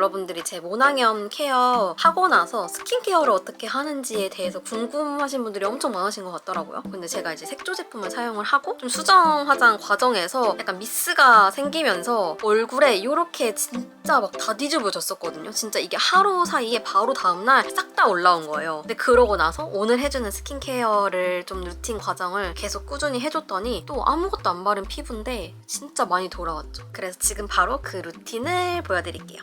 여러분들이 제 모낭염 케어 하고 나서 스킨케어를 어떻게 하는지에 대해서 궁금하신 분들이 엄청 많으신 것 같더라고요. 근데 제가 이제 색조 제품을 사용을 하고 좀 수정 화장 과정에서 약간 미스가 생기면서 얼굴에 이렇게 진짜 막 다 뒤집어졌었거든요. 진짜 이게 하루 사이에 바로 다음날 싹 다 올라온 거예요. 근데 그러고 나서 오늘 해주는 스킨케어를 좀 루틴 과정을 계속 꾸준히 해줬더니 또 아무것도 안 바른 피부인데 진짜 많이 돌아왔죠. 그래서 지금 바로 그 루틴을 보여드릴게요.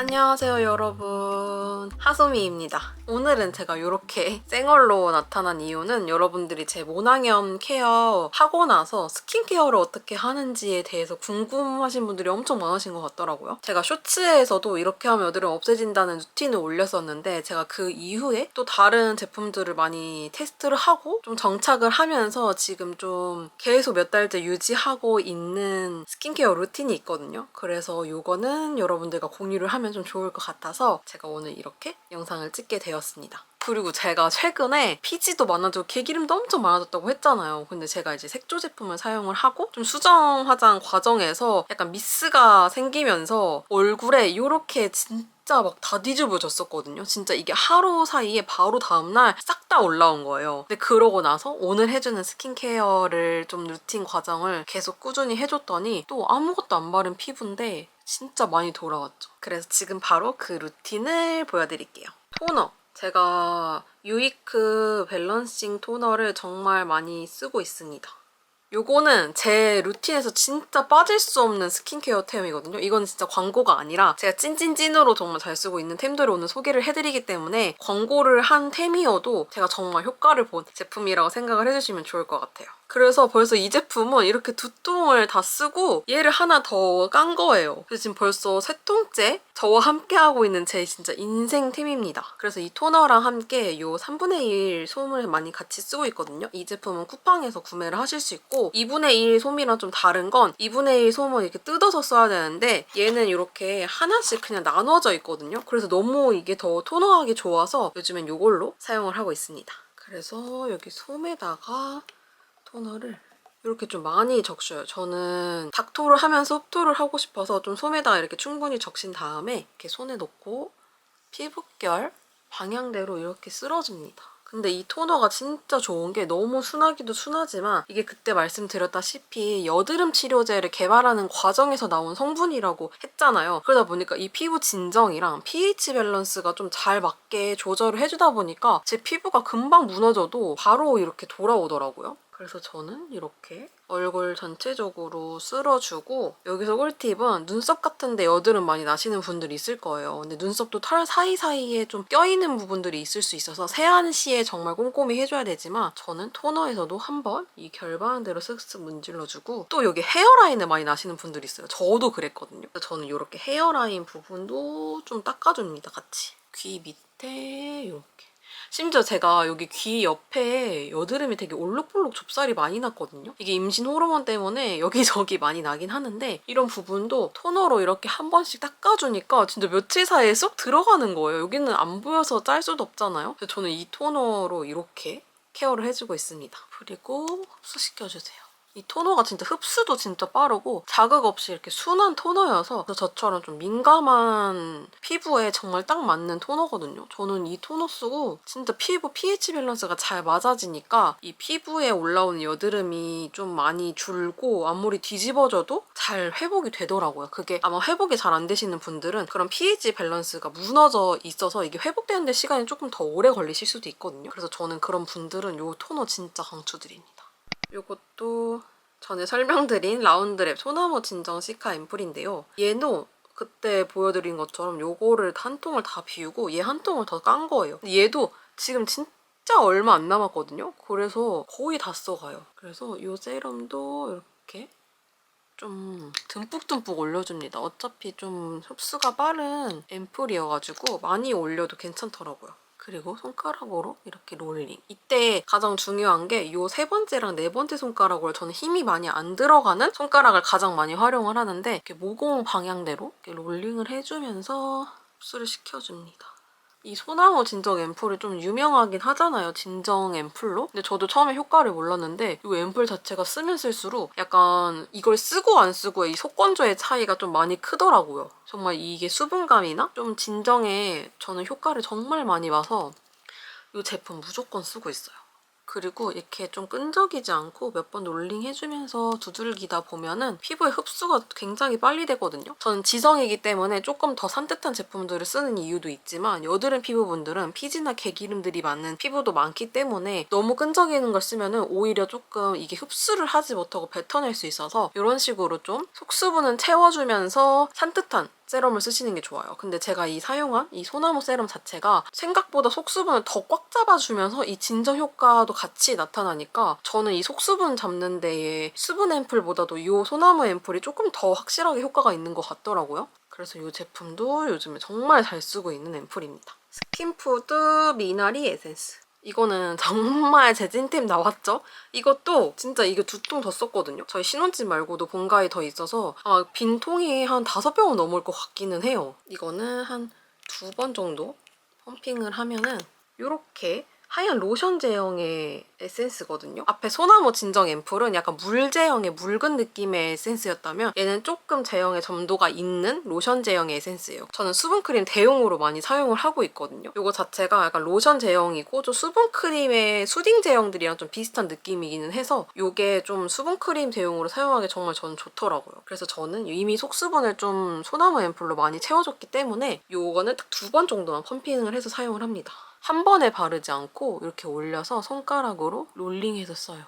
안녕하세요 여러분. 하소미입니다. 오늘은 제가 이렇게 쌩얼로 나타난 이유는 여러분들이 제 모낭염 케어 하고 나서 스킨케어를 어떻게 하는지에 대해서 궁금하신 분들이 엄청 많으신 것 같더라고요. 제가 쇼츠에서도 이렇게 하면 여드름 없어진다는 루틴을 올렸었는데 제가 그 이후에 또 다른 제품들을 많이 테스트를 하고 좀 정착을 하면서 지금 좀 계속 몇 달째 유지하고 있는 스킨케어 루틴이 있거든요. 그래서 이거는 여러분들과 공유를 하면 좀 좋을 것 같아서 제가 오늘 이렇게 영상을 찍게 되었습니다. 그리고 제가 최근에 피지도 많아지고 개기름도 엄청 많아졌다고 했잖아요. 근데 제가 이제 색조 제품을 사용을 하고 좀 수정 화장 과정에서 약간 미스가 생기면서 얼굴에 이렇게 진짜 막 다 뒤집어졌었거든요. 진짜 이게 하루 사이에 바로 다음날 싹 다 올라온 거예요. 근데 그러고 나서 오늘 해주는 스킨케어를 좀 루틴 과정을 계속 꾸준히 해줬더니 또 아무것도 안 바른 피부인데 진짜 많이 돌아왔죠. 그래서 지금 바로 그 루틴을 보여드릴게요. 토너. 제가 유이크 밸런싱 토너를 정말 많이 쓰고 있습니다. 요거는 제 루틴에서 진짜 빠질 수 없는 스킨케어 템이거든요. 이건 진짜 광고가 아니라 제가 찐찐찐으로 정말 잘 쓰고 있는 템들을 오늘 소개를 해드리기 때문에 광고를 한 템이어도 제가 정말 효과를 본 제품이라고 생각을 해주시면 좋을 것 같아요. 그래서 벌써 이 제품은 이렇게 두 통을 다 쓰고 얘를 하나 더 깐 거예요. 그래서 지금 벌써 세 통째 저와 함께 하고 있는 제 진짜 인생 템입니다. 그래서 이 토너랑 함께 이 3분의 1 솜을 많이 같이 쓰고 있거든요. 이 제품은 쿠팡에서 구매를 하실 수 있고 2분의 1 솜이랑 좀 다른 건 2분의 1 솜은 이렇게 뜯어서 써야 되는데 얘는 이렇게 하나씩 그냥 나눠져 있거든요. 그래서 너무 이게 더 토너하기 좋아서 요즘엔 이걸로 사용을 하고 있습니다. 그래서 여기 솜에다가 토너를 이렇게 좀 많이 적셔요. 저는 닥토를 하면서 흡토를 하고 싶어서 좀 솜에다가 이렇게 충분히 적신 다음에 이렇게 손에 넣고 피부결 방향대로 이렇게 쓸어줍니다. 근데 이 토너가 진짜 좋은 게 너무 순하기도 순하지만 이게 그때 말씀드렸다시피 여드름 치료제를 개발하는 과정에서 나온 성분이라고 했잖아요. 그러다 보니까 이 피부 진정이랑 pH 밸런스가 좀 잘 맞게 조절을 해주다 보니까 제 피부가 금방 무너져도 바로 이렇게 돌아오더라고요. 그래서 저는 이렇게 얼굴 전체적으로 쓸어주고 여기서 꿀팁은 눈썹 같은데 여드름 많이 나시는 분들이 있을 거예요. 근데 눈썹도 털 사이사이에 좀 껴있는 부분들이 있을 수 있어서 세안 시에 정말 꼼꼼히 해줘야 되지만 저는 토너에서도 한번 이 결바한 대로 쓱쓱 문질러주고 또 여기 헤어라인을 많이 나시는 분들이 있어요. 저도 그랬거든요. 저는 이렇게 헤어라인 부분도 좀 닦아줍니다. 같이. 귀 밑에 이렇게. 심지어 제가 여기 귀 옆에 여드름이 되게 올록볼록 좁쌀이 많이 났거든요. 이게 임신 호르몬 때문에 여기저기 많이 나긴 하는데 이런 부분도 토너로 이렇게 한 번씩 닦아주니까 진짜 며칠 사이에 쏙 들어가는 거예요. 여기는 안 보여서 짤 수도 없잖아요. 그래서 저는 이 토너로 이렇게 케어를 해주고 있습니다. 그리고 흡수시켜주세요. 이 토너가 진짜 흡수도 진짜 빠르고 자극 없이 이렇게 순한 토너여서 저처럼 좀 민감한 피부에 정말 딱 맞는 토너거든요. 저는 이 토너 쓰고 진짜 피부 pH 밸런스가 잘 맞아지니까 이 피부에 올라오는 여드름이 좀 많이 줄고 아무리 뒤집어져도 잘 회복이 되더라고요. 그게 아마 회복이 잘 안 되시는 분들은 그런 pH 밸런스가 무너져 있어서 이게 회복되는데 시간이 조금 더 오래 걸리실 수도 있거든요. 그래서 저는 그런 분들은 이 토너 진짜 강추드립니다. 이것도 전에 설명드린 라운드랩 소나무 진정 시카 앰플인데요. 얘도 그때 보여드린 것처럼 요거를 한 통을 다 비우고 얘 한 통을 더 깐 거예요. 얘도 지금 진짜 얼마 안 남았거든요. 그래서 거의 다 써가요. 그래서 요 세럼도 이렇게 좀 듬뿍듬뿍 올려줍니다. 어차피 좀 흡수가 빠른 앰플이어가지고 많이 올려도 괜찮더라고요. 그리고 손가락으로 이렇게 롤링. 이때 가장 중요한 게 이 세 번째랑 네 번째 손가락으로 저는 힘이 많이 안 들어가는 손가락을 가장 많이 활용을 하는데 이렇게 모공 방향대로 이렇게 롤링을 해주면서 흡수를 시켜줍니다. 이 소나무 진정 앰플이 좀 유명하긴 하잖아요. 진정 앰플로. 근데 저도 처음에 효과를 몰랐는데 이 앰플 자체가 쓰면 쓸수록 약간 이걸 쓰고 안 쓰고의 이 속건조의 차이가 좀 많이 크더라고요. 정말 이게 수분감이나 좀 진정에 저는 효과를 정말 많이 봐서 이 제품 무조건 쓰고 있어요. 그리고 이렇게 좀 끈적이지 않고 몇 번 롤링 해주면서 두들기다 보면은 피부에 흡수가 굉장히 빨리 되거든요. 저는 지성이기 때문에 조금 더 산뜻한 제품들을 쓰는 이유도 있지만 여드름 피부분들은 피지나 개기름들이 많은 피부도 많기 때문에 너무 끈적이는 걸 쓰면은 오히려 조금 이게 흡수를 하지 못하고 뱉어낼 수 있어서 이런 식으로 좀 속수분은 채워주면서 산뜻한 세럼을 쓰시는 게 좋아요. 근데 제가 이 사용한 이 소나무 세럼 자체가 생각보다 속수분을 더 꽉 잡아주면서 이 진정 효과도 같이 나타나니까 저는 이 속수분 잡는 데에 수분 앰플보다도 이 소나무 앰플이 조금 더 확실하게 효과가 있는 것 같더라고요. 그래서 이 제품도 요즘에 정말 잘 쓰고 있는 앰플입니다. 스킨푸드 미나리 에센스. 이거는 정말 제 찐템 나왔죠? 이것도 진짜 이게 두통 더 썼거든요. 저희 신혼집 말고도 본가에 더 있어서 아, 빈 통이 한 다섯 병은 넘을 것 같기는 해요. 이거는 한 두 번 정도 펌핑을 하면은 이렇게 하얀 로션 제형의 에센스거든요. 앞에 소나무 진정 앰플은 약간 물 제형의 묽은 느낌의 에센스였다면 얘는 조금 제형의 점도가 있는 로션 제형의 에센스예요. 저는 수분크림 대용으로 많이 사용을 하고 있거든요. 이거 자체가 약간 로션 제형이고 좀 수분크림의 수딩 제형들이랑 좀 비슷한 느낌이기는 해서 이게 좀 수분크림 대용으로 사용하기 정말 저는 좋더라고요. 그래서 저는 이미 속수분을 좀 소나무 앰플로 많이 채워줬기 때문에 이거는 딱 두 번 정도만 펌핑을 해서 사용을 합니다. 한 번에 바르지 않고 이렇게 올려서 손가락으로 롤링해서 써요.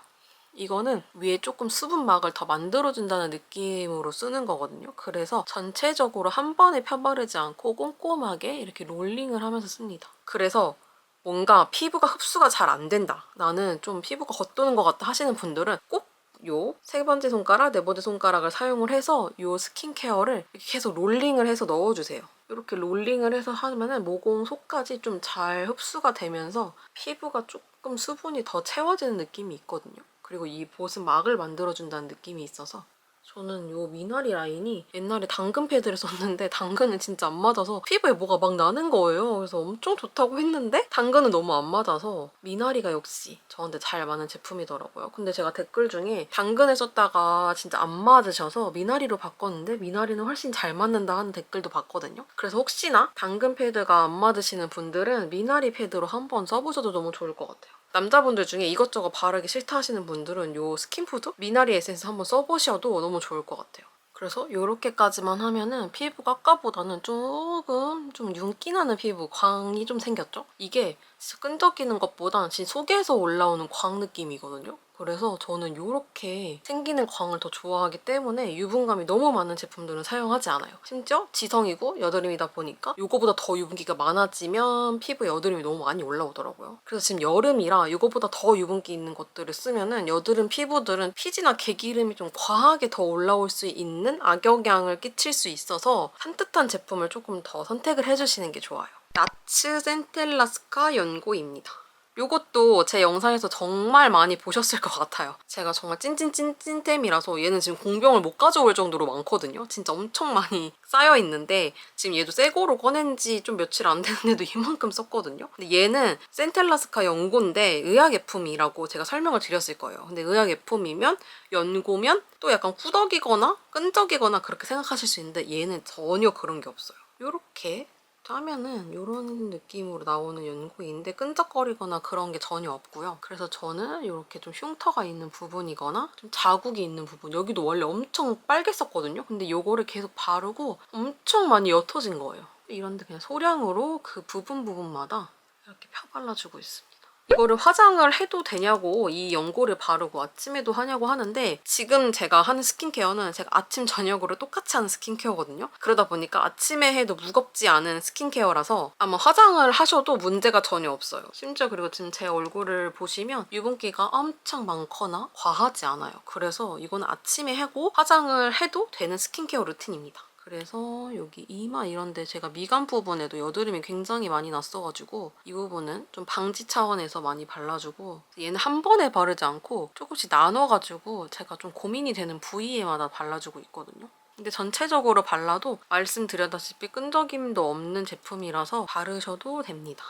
이거는 위에 조금 수분막을 더 만들어준다는 느낌으로 쓰는 거거든요. 그래서 전체적으로 한 번에 펴바르지 않고 꼼꼼하게 이렇게 롤링을 하면서 씁니다. 그래서 뭔가 피부가 흡수가 잘 안 된다. 나는 좀 피부가 겉도는 것 같다 하시는 분들은 꼭 요 세 번째 손가락, 네 번째 손가락을 사용을 해서 요 스킨케어를 이렇게 계속 롤링을 해서 넣어주세요. 이렇게 롤링을 해서 하면은 모공 속까지 좀 잘 흡수가 되면서 피부가 조금 수분이 더 채워지는 느낌이 있거든요. 그리고 이 보습 막을 만들어준다는 느낌이 있어서 저는 요 미나리 라인이 옛날에 당근 패드를 썼는데 당근은 진짜 안 맞아서 피부에 뭐가 막 나는 거예요. 그래서 엄청 좋다고 했는데 당근은 너무 안 맞아서 미나리가 역시 저한테 잘 맞는 제품이더라고요. 근데 제가 댓글 중에 당근을 썼다가 진짜 안 맞으셔서 미나리로 바꿨는데 미나리는 훨씬 잘 맞는다 하는 댓글도 봤거든요. 그래서 혹시나 당근 패드가 안 맞으시는 분들은 미나리 패드로 한번 써보셔도 너무 좋을 것 같아요. 남자분들 중에 이것저것 바르기 싫다 하시는 분들은 이 스킨푸드 미나리 에센스 한번 써보셔도 너무 좋을 것 같아요. 그래서 이렇게까지만 하면은 피부가 아까보다는 조금 좀 윤기 나는 피부, 광이 좀 생겼죠? 이게 끈적이는 것보다 진짜 속에서 올라오는 광 느낌이거든요. 그래서 저는 이렇게 생기는 광을 더 좋아하기 때문에 유분감이 너무 많은 제품들은 사용하지 않아요. 심지어 지성이고 여드름이다 보니까 이거보다 더 유분기가 많아지면 피부에 여드름이 너무 많이 올라오더라고요. 그래서 지금 여름이라 이거보다 더 유분기 있는 것들을 쓰면 은 여드름 피부들은 피지나 개기름이 좀 과하게 더 올라올 수 있는 악영향을 끼칠 수 있어서 산뜻한 제품을 조금 더 선택을 해주시는 게 좋아요. 나츠 센텔라스카 연고입니다. 이것도 제 영상에서 정말 많이 보셨을 것 같아요. 제가 정말 찐찐찐찐템이라서 얘는 지금 공병을 못 가져올 정도로 많거든요. 진짜 엄청 많이 쌓여 있는데 지금 얘도 새 거로 꺼낸 지 좀 며칠 안 됐는데도 이만큼 썼거든요. 근데 얘는 센텔라스카 연고인데 의약예품이라고 제가 설명을 드렸을 거예요. 근데 의약예품이면 연고면 또 약간 꾸덕이거나 끈적이거나 그렇게 생각하실 수 있는데 얘는 전혀 그런 게 없어요. 이렇게 짜면은 이런 느낌으로 나오는 연고인데 끈적거리거나 그런 게 전혀 없고요. 그래서 저는 이렇게 좀 흉터가 있는 부분이거나 좀 자국이 있는 부분 여기도 원래 엄청 빨갰었거든요. 근데 이거를 계속 바르고 엄청 많이 옅어진 거예요. 이런데 그냥 소량으로 그 부분 부분마다 이렇게 펴 발라주고 있습니다. 이거를 화장을 해도 되냐고 이 연고를 바르고 아침에도 하냐고 하는데 지금 제가 하는 스킨케어는 제가 아침 저녁으로 똑같이 하는 스킨케어거든요. 그러다 보니까 아침에 해도 무겁지 않은 스킨케어라서 아마 화장을 하셔도 문제가 전혀 없어요. 심지어 그리고 지금 제 얼굴을 보시면 유분기가 엄청 많거나 과하지 않아요. 그래서 이거는 아침에 하고 화장을 해도 되는 스킨케어 루틴입니다. 그래서 여기 이마 이런데 제가 미간 부분에도 여드름이 굉장히 많이 났어가지고 이 부분은 좀 방지 차원에서 많이 발라주고 얘는 한 번에 바르지 않고 조금씩 나눠가지고 제가 좀 고민이 되는 부위에마다 발라주고 있거든요. 근데 전체적으로 발라도 말씀드렸다시피 끈적임도 없는 제품이라서 바르셔도 됩니다.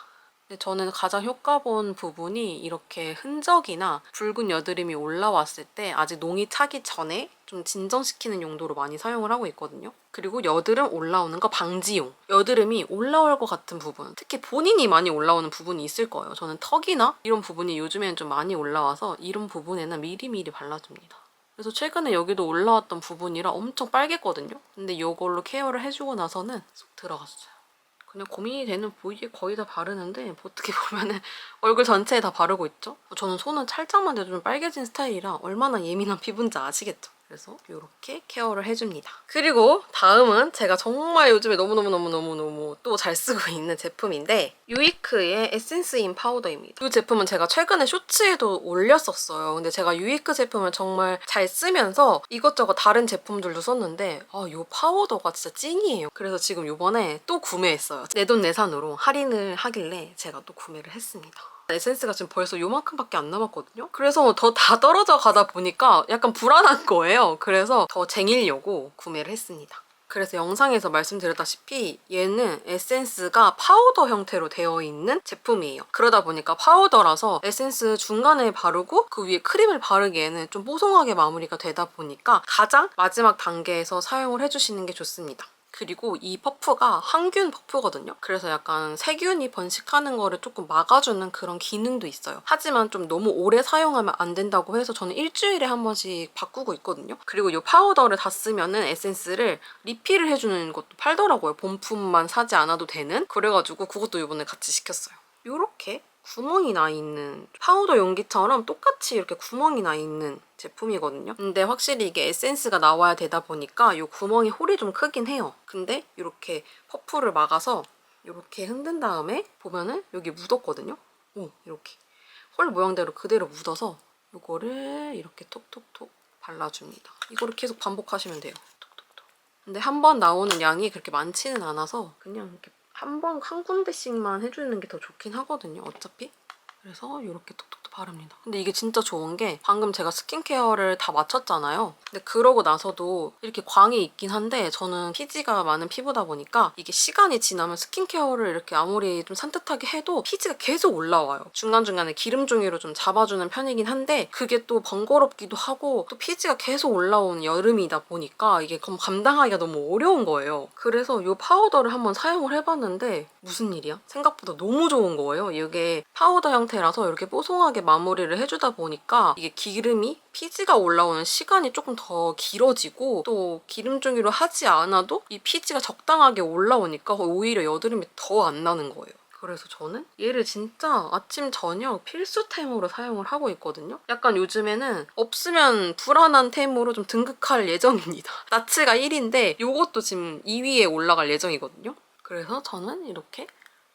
저는 가장 효과 본 부분이 이렇게 흔적이나 붉은 여드름이 올라왔을 때 아직 농이 차기 전에 좀 진정시키는 용도로 많이 사용을 하고 있거든요. 그리고 여드름 올라오는 거 방지용. 여드름이 올라올 것 같은 부분. 특히 본인이 많이 올라오는 부분이 있을 거예요. 저는 턱이나 이런 부분이 요즘에는 좀 많이 올라와서 이런 부분에는 미리미리 발라줍니다. 그래서 최근에 여기도 올라왔던 부분이라 엄청 빨갰거든요. 근데 이걸로 케어를 해주고 나서는 쏙 들어갔어요. 그냥 고민이 되는 부위에 거의 다 바르는데 뭐 어떻게 보면은 얼굴 전체에 다 바르고 있죠. 저는 손은 살짝만 돼도 좀 빨개진 스타일이라 얼마나 예민한 피부인지 아시겠죠. 그래서 이렇게 케어를 해줍니다. 그리고 다음은 제가 정말 요즘에 너무너무너무너무너무 또 잘 쓰고 있는 제품인데 유이크의 에센스인 파우더입니다. 이 제품은 제가 최근에 쇼츠에도 올렸었어요. 근데 제가 유이크 제품을 정말 잘 쓰면서 이것저것 다른 제품들도 썼는데 아, 이 파우더가 진짜 찐이에요. 그래서 지금 이번에 또 구매했어요. 내 돈 내산으로 할인을 하길래 제가 또 구매를 했습니다. 에센스가 지금 벌써 요만큼밖에 안 남았거든요. 그래서 더 다 떨어져 가다 보니까 약간 불안한 거예요. 그래서 더 쟁이려고 구매를 했습니다. 그래서 영상에서 말씀드렸다시피 얘는 에센스가 파우더 형태로 되어 있는 제품이에요. 그러다 보니까 파우더라서 에센스 중간에 바르고 그 위에 크림을 바르기에는 좀 뽀송하게 마무리가 되다 보니까 가장 마지막 단계에서 사용을 해주시는 게 좋습니다. 그리고 이 퍼프가 항균 퍼프거든요. 그래서 약간 세균이 번식하는 거를 조금 막아주는 그런 기능도 있어요. 하지만 좀 너무 오래 사용하면 안 된다고 해서 저는 일주일에 한 번씩 바꾸고 있거든요. 그리고 이 파우더를 다 쓰면은 에센스를 리필을 해주는 것도 팔더라고요. 본품만 사지 않아도 되는. 그래가지고 그것도 이번에 같이 시켰어요. 요렇게 구멍이 나 있는 파우더 용기처럼 똑같이 이렇게 구멍이 나 있는 제품이거든요. 근데 확실히 이게 에센스가 나와야 되다 보니까 이 구멍이 홀이 좀 크긴 해요. 근데 이렇게 퍼프를 막아서 이렇게 흔든 다음에 보면은 여기 묻었거든요. 오 이렇게 홀 모양대로 그대로 묻어서 이거를 이렇게 톡톡톡 발라줍니다. 이거를 계속 반복하시면 돼요. 톡톡톡. 근데 한 번 나오는 양이 그렇게 많지는 않아서 그냥 이렇게 한 번 한 군데씩만 해주는 게 더 좋긴 하거든요. 어차피. 그래서 이렇게 톡톡톡 바릅니다. 근데 이게 진짜 좋은 게 방금 제가 스킨케어를 다 마쳤잖아요. 근데 그러고 나서도 이렇게 광이 있긴 한데 저는 피지가 많은 피부다 보니까 이게 시간이 지나면 스킨케어를 이렇게 아무리 좀 산뜻하게 해도 피지가 계속 올라와요. 중간중간에 기름 종이로 좀 잡아주는 편이긴 한데 그게 또 번거롭기도 하고 또 피지가 계속 올라오는 여름이다 보니까 이게 감- 감당하기가 너무 어려운 거예요. 그래서 이 파우더를 한번 사용을 해봤는데 무슨 일이야? 생각보다 너무 좋은 거예요. 이게 파우더 형태라서 이렇게 뽀송하게 마무리를 해주다 보니까 이게 기름이 피지가 올라오는 시간이 조금 더 길어지고 또 기름종이로 하지 않아도 이 피지가 적당하게 올라오니까 오히려 여드름이 더 안 나는 거예요. 그래서 저는 얘를 진짜 아침 저녁 필수템으로 사용을 하고 있거든요. 약간 요즘에는 없으면 불안한 템으로 좀 등극할 예정입니다. 나츠가 1인데 이것도 지금 2위에 올라갈 예정이거든요. 그래서 저는 이렇게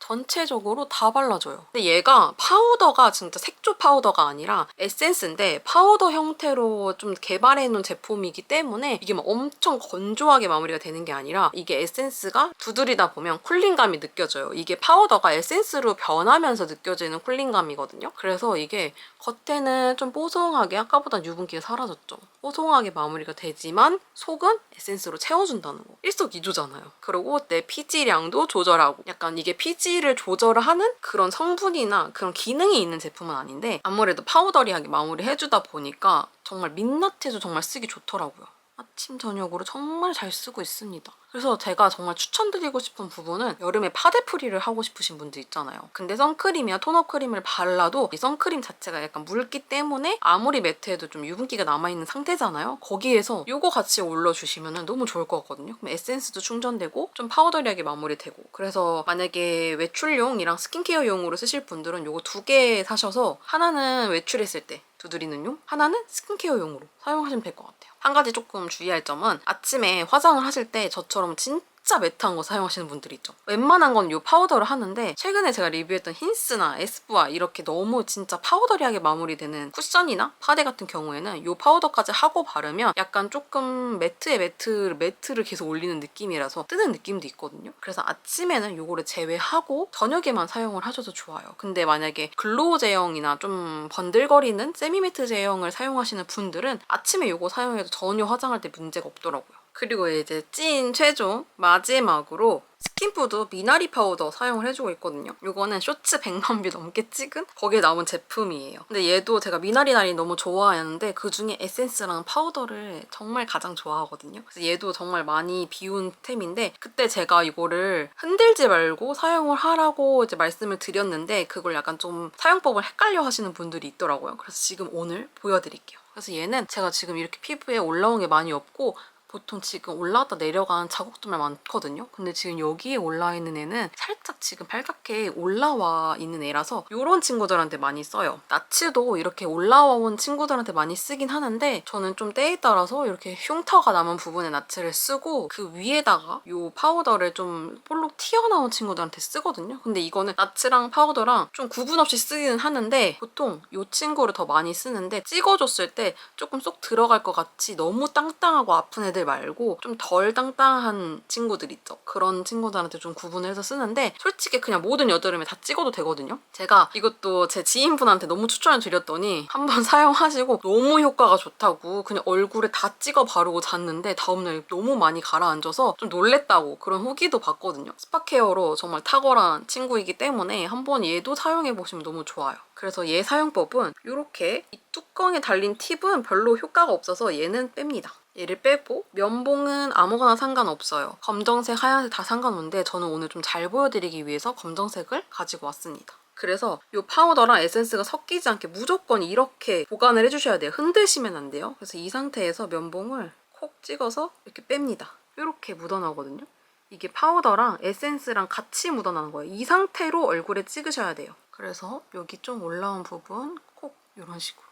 전체적으로 다 발라줘요. 근데 얘가 파우더가 진짜 색조 파우더가 아니라 에센스인데 파우더 형태로 좀 개발해놓은 제품이기 때문에 이게 막 엄청 건조하게 마무리가 되는 게 아니라 이게 에센스가 두드리다 보면 쿨링감이 느껴져요. 이게 파우더가 에센스로 변하면서 느껴지는 쿨링감이거든요. 그래서 이게 겉에는 좀 뽀송하게 아까보다 유분기가 사라졌죠. 뽀송하게 마무리가 되지만 속은 에센스로 채워준다는 거. 일석이조잖아요. 그리고 내 피지량도 조절하고 약간 이게 피지 를 조절하는 그런 성분이나 그런 기능이 있는 제품은 아닌데 아무래도 파우더리하게 마무리해주다 보니까 정말 민낯에도 정말 쓰기 좋더라고요. 아침 저녁으로 정말 잘 쓰고 있습니다. 그래서 제가 정말 추천드리고 싶은 부분은 여름에 파데프리를 하고 싶으신 분들 있잖아요. 근데 선크림이나 토너 크림을 발라도 이 선크림 자체가 약간 묽기 때문에 아무리 매트해도 좀 유분기가 남아있는 상태잖아요. 거기에서 이거 같이 올려주시면 너무 좋을 것 같거든요. 그럼 에센스도 충전되고 좀 파우더리하게 마무리되고 그래서 만약에 외출용이랑 스킨케어용으로 쓰실 분들은 이거 두 개 사셔서 하나는 외출했을 때 두드리는 용, 하나는 스킨케어용으로 사용하시면 될 것 같아요. 한 가지 조금 주의할 점은 아침에 화장을 하실 때 저처럼 진짜 매트한 거 사용하시는 분들이 있죠. 웬만한 건 이 파우더를 하는데 최근에 제가 리뷰했던 힌스나 에스쁘아 이렇게 너무 진짜 파우더리하게 마무리되는 쿠션이나 파데 같은 경우에는 이 파우더까지 하고 바르면 약간 조금 매트에 매트, 매트를 계속 올리는 느낌이라서 뜨는 느낌도 있거든요. 그래서 아침에는 이거를 제외하고 저녁에만 사용을 하셔도 좋아요. 근데 만약에 글로우 제형이나 좀 번들거리는 세미매트 제형을 사용하시는 분들은 아침에 이거 사용해도 전혀 화장할 때 문제가 없더라고요. 그리고 이제 찐 최종 마지막으로 스킨푸드 미나리 파우더 사용을 해주고 있거든요. 이거는 쇼츠 100만 뷰 넘게 찍은 거기에 나온 제품이에요. 근데 얘도 제가 미나리 나리 너무 좋아하는데 그중에 에센스랑 파우더를 정말 가장 좋아하거든요. 그래서 얘도 정말 많이 비운 템인데 그때 제가 이거를 흔들지 말고 사용을 하라고 이제 말씀을 드렸는데 그걸 약간 좀 사용법을 헷갈려 하시는 분들이 있더라고요. 그래서 지금 오늘 보여드릴게요. 그래서 얘는 제가 지금 이렇게 피부에 올라온 게 많이 없고 보통 지금 올라왔다 내려간 자국들만 많거든요. 근데 지금 여기에 올라 있는 애는 살짝 지금 빨갛게 올라와 있는 애라서 이런 친구들한테 많이 써요. 나츠도 이렇게 올라와 온 친구들한테 많이 쓰긴 하는데 저는 좀 때에 따라서 이렇게 흉터가 남은 부분에 나츠를 쓰고 그 위에다가 이 파우더를 좀 볼록 튀어나온 친구들한테 쓰거든요. 근데 이거는 나츠랑 파우더랑 좀 구분 없이 쓰기는 하는데 보통 이 친구를 더 많이 쓰는데 찍어줬을 때 조금 쏙 들어갈 것 같이 너무 땅땅하고 아픈 애들 말고 좀 덜 땅땅한 친구들 있죠. 그런 친구들한테 좀 구분을 해서 쓰는데 솔직히 그냥 모든 여드름에 다 찍어도 되거든요. 제가 이것도 제 지인분한테 너무 추천을 드렸더니 한번 사용하시고 너무 효과가 좋다고 그냥 얼굴에 다 찍어 바르고 잤는데 다음날 너무 많이 가라앉아서 좀 놀랬다고 그런 후기도 봤거든요. 스파케어로 정말 탁월한 친구이기 때문에 한번 얘도 사용해보시면 너무 좋아요. 그래서 얘 사용법은 이렇게 이 뚜껑에 달린 팁은 별로 효과가 없어서 얘는 뺍니다. 얘를 빼고 면봉은 아무거나 상관없어요. 검정색, 하얀색 다 상관없는데 저는 오늘 좀 잘 보여드리기 위해서 검정색을 가지고 왔습니다. 그래서 이 파우더랑 에센스가 섞이지 않게 무조건 이렇게 보관을 해주셔야 돼요. 흔드시면 안 돼요. 그래서 이 상태에서 면봉을 콕 찍어서 이렇게 뺍니다. 이렇게 묻어나거든요. 이게 파우더랑 에센스랑 같이 묻어나는 거예요. 이 상태로 얼굴에 찍으셔야 돼요. 그래서 여기 좀 올라온 부분 콕 이런 식으로.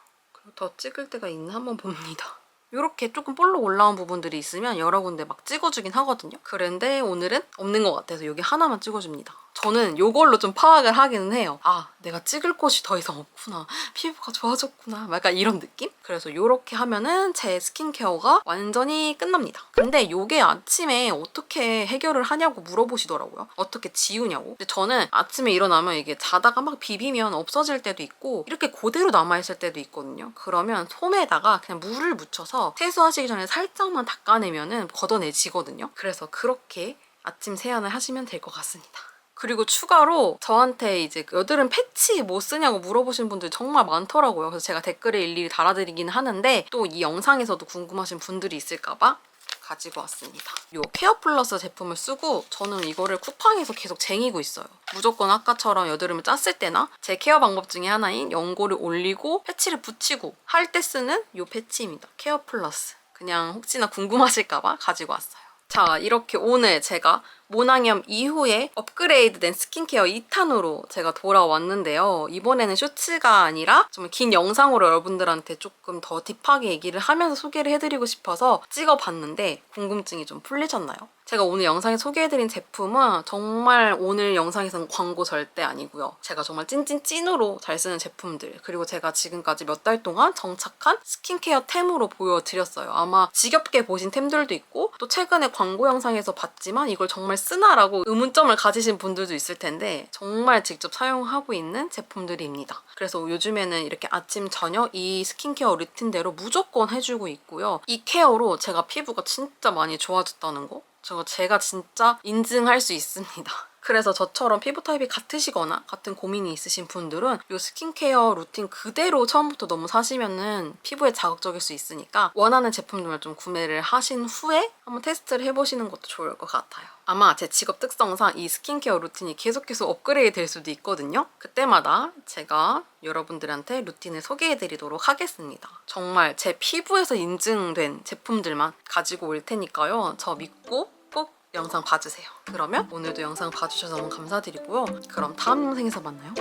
더 찍을 때가 있나 한번 봅니다. 이렇게 조금 볼록 올라온 부분들이 있으면 여러 군데 막 찍어주긴 하거든요. 그런데 오늘은 없는 것 같아서 여기 하나만 찍어줍니다. 저는 이걸로 좀 파악을 하기는 해요. 아, 내가 찍을 곳이 더 이상 없구나. 피부가 좋아졌구나. 약간 이런 느낌? 그래서 이렇게 하면은 제 스킨케어가 완전히 끝납니다. 근데 이게 아침에 어떻게 해결을 하냐고 물어보시더라고요. 어떻게 지우냐고. 근데 저는 아침에 일어나면 이게 자다가 막 비비면 없어질 때도 있고 이렇게 그대로 남아있을 때도 있거든요. 그러면 솜에다가 그냥 물을 묻혀서 세수하시기 전에 살짝만 닦아내면은 걷어내지거든요. 그래서 그렇게 아침 세안을 하시면 될 것 같습니다. 그리고 추가로 저한테 이제 여드름 패치 뭐 쓰냐고 물어보신 분들 정말 많더라고요. 그래서 제가 댓글에 일일이 달아드리긴 하는데 또 이 영상에서도 궁금하신 분들이 있을까봐 가지고 왔습니다. 이 케어 플러스 제품을 쓰고 저는 이거를 쿠팡에서 계속 쟁이고 있어요. 무조건 아까처럼 여드름을 짰을 때나 제 케어 방법 중에 하나인 연고를 올리고 패치를 붙이고 할 때 쓰는 이 패치입니다. 케어 플러스. 그냥 혹시나 궁금하실까봐 가지고 왔어요. 자, 이렇게 오늘 제가 모낭염 이후에 업그레이드된 스킨케어 2탄으로 제가 돌아왔는데요. 이번에는 쇼츠가 아니라 좀 긴 영상으로 여러분들한테 조금 더 딥하게 얘기를 하면서 소개를 해드리고 싶어서 찍어봤는데 궁금증이 좀 풀리셨나요? 제가 오늘 영상에 소개해드린 제품은 정말 오늘 영상에서는 광고 절대 아니고요. 제가 정말 찐찐찐으로 잘 쓰는 제품들 그리고 제가 지금까지 몇 달 동안 정착한 스킨케어 템으로 보여드렸어요. 아마 지겹게 보신 템들도 있고 또 최근에 광고 영상에서 봤지만 이걸 정말 쓰나라고 의문점을 가지신 분들도 있을 텐데 정말 직접 사용하고 있는 제품들입니다. 그래서 요즘에는 이렇게 아침 저녁 이 스킨케어 루틴대로 무조건 해주고 있고요. 이 케어로 제가 피부가 진짜 많이 좋아졌다는 거 저거 제가 진짜 인증할 수 있습니다. 그래서 저처럼 피부 타입이 같으시거나 같은 고민이 있으신 분들은 이 스킨케어 루틴 그대로 처음부터 너무 사시면은 피부에 자극적일 수 있으니까 원하는 제품들만 좀 구매를 하신 후에 한번 테스트를 해보시는 것도 좋을 것 같아요. 아마 제 직업 특성상 이 스킨케어 루틴이 계속 계속 업그레이드 될 수도 있거든요. 그때마다 제가 여러분들한테 루틴을 소개해 드리도록 하겠습니다. 정말 제 피부에서 인증된 제품들만 가지고 올 테니까요. 저 믿고 꼭 영상 봐주세요. 그러면 오늘도 영상 봐주셔서 너무 감사드리고요. 그럼 다음 영상에서 만나요.